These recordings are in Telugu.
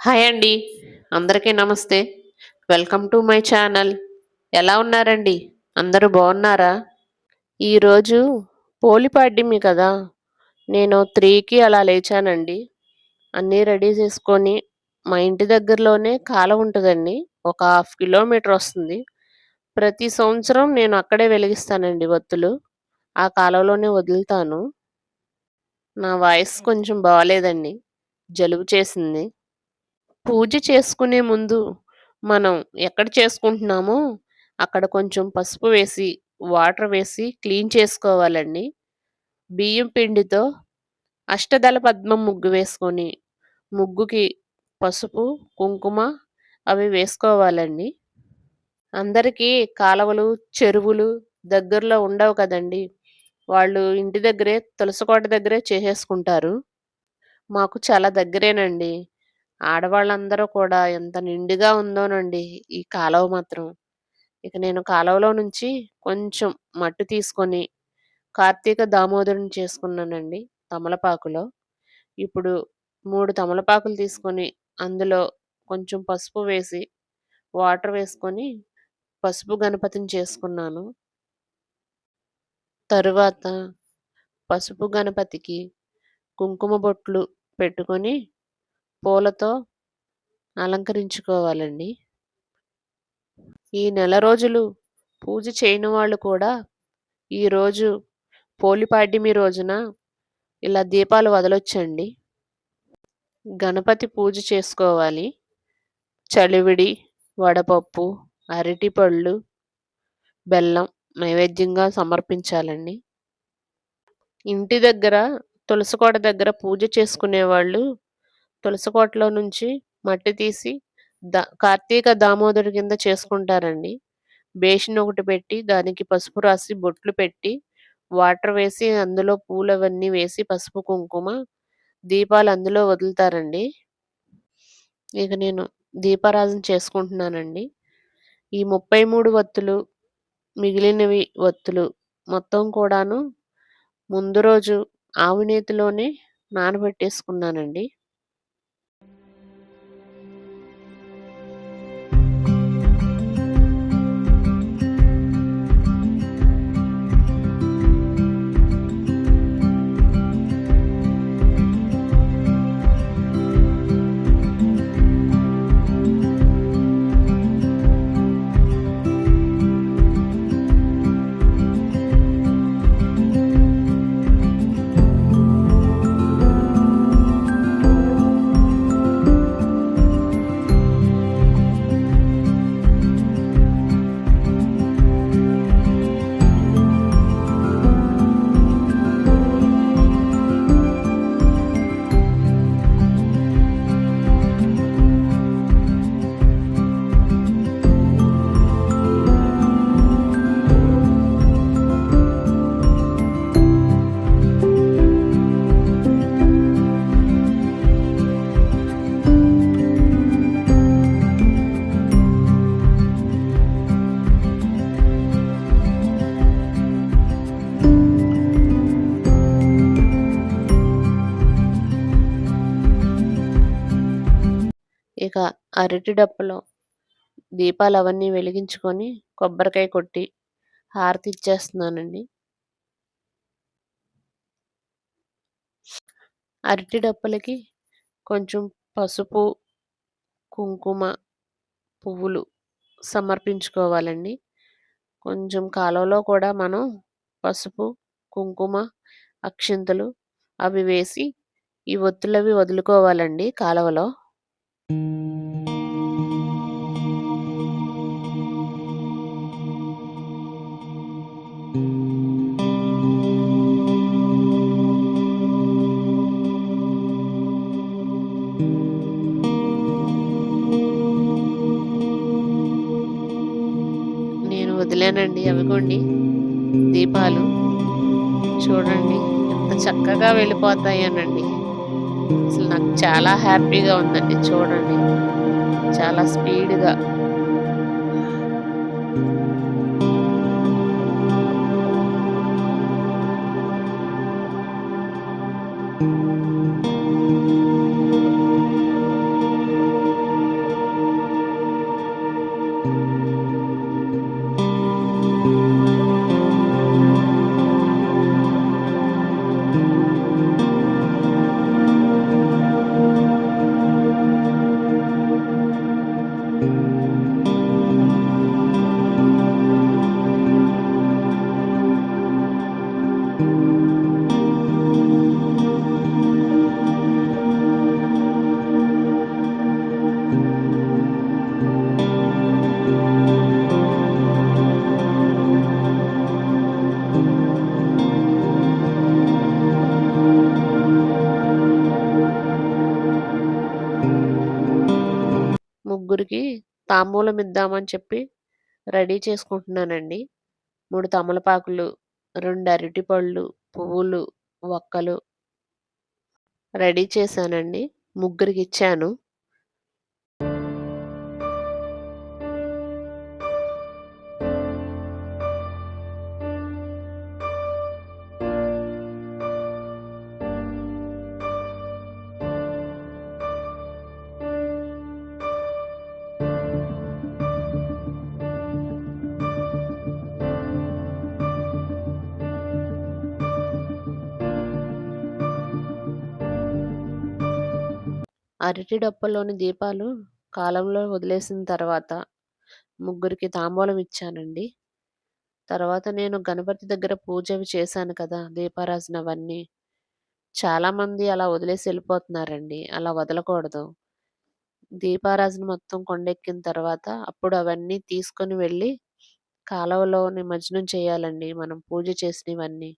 హాయ్ అండి. అందరికీ నమస్తే. Welcome to my channel. ఎలా ఉన్నారండి? అందరూ బాగున్నారా? ఈరోజు పోలిపాడ్యమి కదా. నేను త్రీకి అలా లేచానండి. అన్నీ రెడీ చేసుకొని మా ఇంటి దగ్గరలోనే కాలం ఉంటుందండి. ఒక హాఫ్ కిలోమీటర్ వస్తుంది. ప్రతి సంవత్సరం నేను అక్కడే వెలిగిస్తానండి ఒత్తులు ఆ కాలంలోనే వదులుతాను. నా వాయిస్ కొంచెం బాగాలేదండి జలుబు చేసింది. పూజ చేసుకునే ముందు మనం ఎక్కడ చేసుకుంటున్నామో అక్కడ కొంచెం పసుపు వేసి వాటర్ వేసి క్లీన్ చేసుకోవాలండి. బియ్యం పిండితో అష్టదళ పద్మం ముగ్గు వేసుకొని ముగ్గుకి పసుపు కుంకుమ అవి వేసుకోవాలండి. అందరికీ కాలువలు చెరువులు దగ్గరలో ఉండవు కదండి. వాళ్ళు ఇంటి దగ్గరే తులసికోట దగ్గరే చేసేసుకుంటారు. మాకు చాలా దగ్గరేనండి. ఆడవాళ్ళందరూ కూడా ఎంత నిండుగా ఉందోనండి ఈ కాలువ మాత్రం. ఇక నేను కాలువలో నుంచి కొంచెం మట్టి తీసుకొని కార్తీక దామోదరుని చేసుకున్నానండి తమలపాకులో. ఇప్పుడు మూడు తమలపాకులు తీసుకొని అందులో కొంచెం పసుపు వేసి వాటర్ వేసుకొని పసుపు గణపతిని చేసుకున్నాను. తరువాత పసుపు గణపతికి కుంకుమ బొట్లు పెట్టుకొని పూలతో అలంకరించుకోవాలండి. ఈ నెల రోజులు పూజ చేయని వాళ్ళు కూడా ఈరోజు పోలిపాడ్యమి రోజున ఇలా దీపాలు వదలొచ్చండి. గణపతి పూజ చేసుకోవాలి. చలివిడి వడపప్పు అరటిపళ్ళు బెల్లం నైవేద్యంగా సమర్పించాలండి. ఇంటి దగ్గర తులసికోట దగ్గర పూజ చేసుకునే వాళ్ళు తులసికోటలో నుంచి మట్టి తీసి దా కార్తీక దామోదరు కింద చేసుకుంటారండి. బేషన్ ఒకటి పెట్టి దానికి పసుపు రాసి బొట్లు పెట్టి వాటర్ వేసి అందులో పూలు అవన్నీ వేసి పసుపు కుంకుమ దీపాలు అందులో వదులుతారండి. ఇక నేను దీపారాధన చేసుకుంటున్నానండి. ఈ ముప్పై మూడు వత్తులు మిగిలినవి వత్తులు మొత్తం కూడాను ముందు రోజు ఆవునేతిలోనే నానబెట్టేసుకున్నానండి. అరటి డప్పులో దీపాలు అవన్నీ వెలిగించుకొని కొబ్బరికాయ కొట్టి హారతి ఇచ్చేస్తున్నానండి. అరటి డప్పులకి కొంచెం పసుపు కుంకుమ పువ్వులు సమర్పించుకోవాలండి. కొంచెం కాలువలో కూడా మనం పసుపు కుంకుమ అక్షింతలు అవి వేసి ఈ ఒత్తులవి వదులుకోవాలండి కాలువలో. నేను వదిలానండి అవిగోండి. దీపాలు. చూడండి. ఎంత చక్కగా వెళ్ళిపోతాయనండి. అసలు నాకు చాలా హ్యాపీగా ఉందండి. చూడండి. చాలా స్పీడ్గా. ముగ్గురికి తాంబూలం ఇద్దామని చెప్పి రెడీ చేసుకుంటున్నానండి. మూడు తమలపాకులు, రెండు అరటిపళ్ళు, పువ్వులు, వక్కలు రెడీ చేశానండి. ముగ్గురికి ఇచ్చాను అరటి డప్పలోని దీపాలు కాలంలో వదిలేసిన తర్వాత ముగ్గురికి తాంబూలం ఇచ్చానండి. తర్వాత నేను గణపతి దగ్గర పూజవి చేశాను కదా! దీపారాజన అవన్నీ. చాలామంది అలా వదిలేసి వెళ్ళిపోతున్నారండి అలా వదలకూడదు. దీపారాజన మొత్తం కొండెక్కిన తర్వాత అప్పుడు అవన్నీ తీసుకొని వెళ్ళి కాలవలో నిమజ్జనం చేయాలండి మనం పూజ చేసినవన్నీ.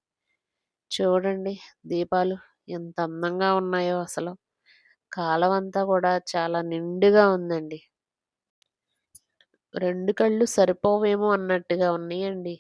చూడండి దీపాలు ఎంత అందంగా ఉన్నాయో అసలు. కాలవంతా కూడా చాలా నిండుగా ఉందండి. రెండు కళ్ళు సరిపోవేమో అన్నట్టుగా ఉన్నాయండి.